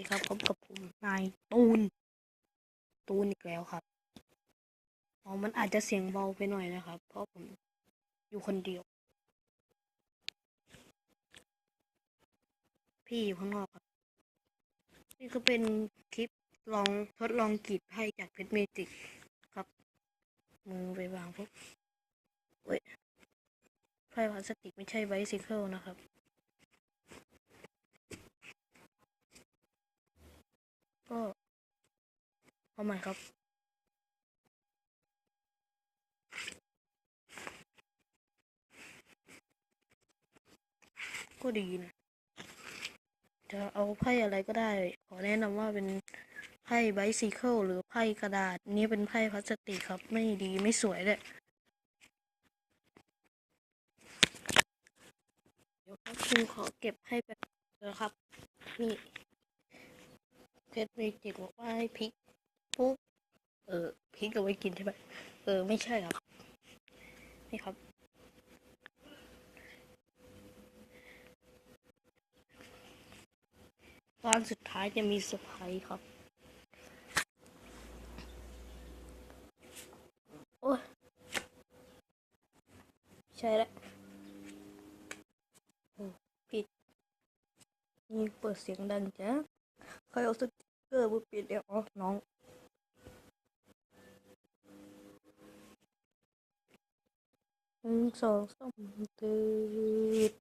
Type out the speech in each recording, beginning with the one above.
ดีครับพบกับผมนายตูน ตูนอีกแล้วครับอ๋อมันอาจจะเสียงเบาไปหน่อยนะครับ เพราะผมอยู่คนเดียว พี่อยู่ข้างนอกครับ นี่ก็เป็นคลิปลองทดลองกรีดไพ่จากเพชรเมจิกครับ มือไปวางปุ๊บเว้ยไพ่พลาสติกไม่ใช่ไบซิเคิลนะครับ เอาใหม่ครับ ก็ดีนะจะเอาไพ่อะไรก็ได้ ขอแนะนำว่าเป็นไพ่ไบซิเคิลหรือไพ่กระดาษ นี่เป็นไพ่พลาสติกครับ ไม่ดีไม่สวยเลยเดี๋ยวครับคุณขอเก็บให้ไปนะครับ นี่เพชรเมจิกบอกว่าให้พิก ปุ๊บเออพริกเอาไว้กินใช่ไหมเออ ไม่ใช่ครับ นี่ครับ ตอนสุดท้ายจะมีเซอร์ไพรส์ครับ โอ้ยใช่แล้วโอ้ผิดนี่เปิดเสียงดังจ้ะใครเอาสติ๊กเกอร์มาปิดเดี๋ยวอ๋อน้อง หนึ่งสองสามตืด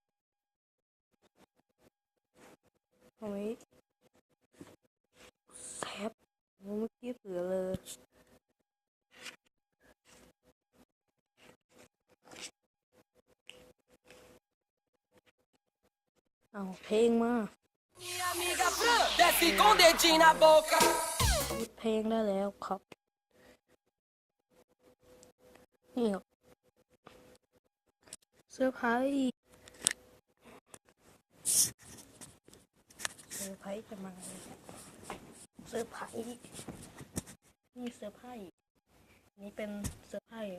โอ้ยแซบโอ้เมื่อกี้เสือเลยเอาเพลงมา Minha amiga Fran, desce com o dedinho na boca. หยุดเพลงได้แล้วครับ นี่ครับเสื้ อร์ไพรส์เซอร์ไพรส์จะมาเซอร์ไพรส์นี่เซอร์ไพรส์นี่เป็นเซอร์ไพรส์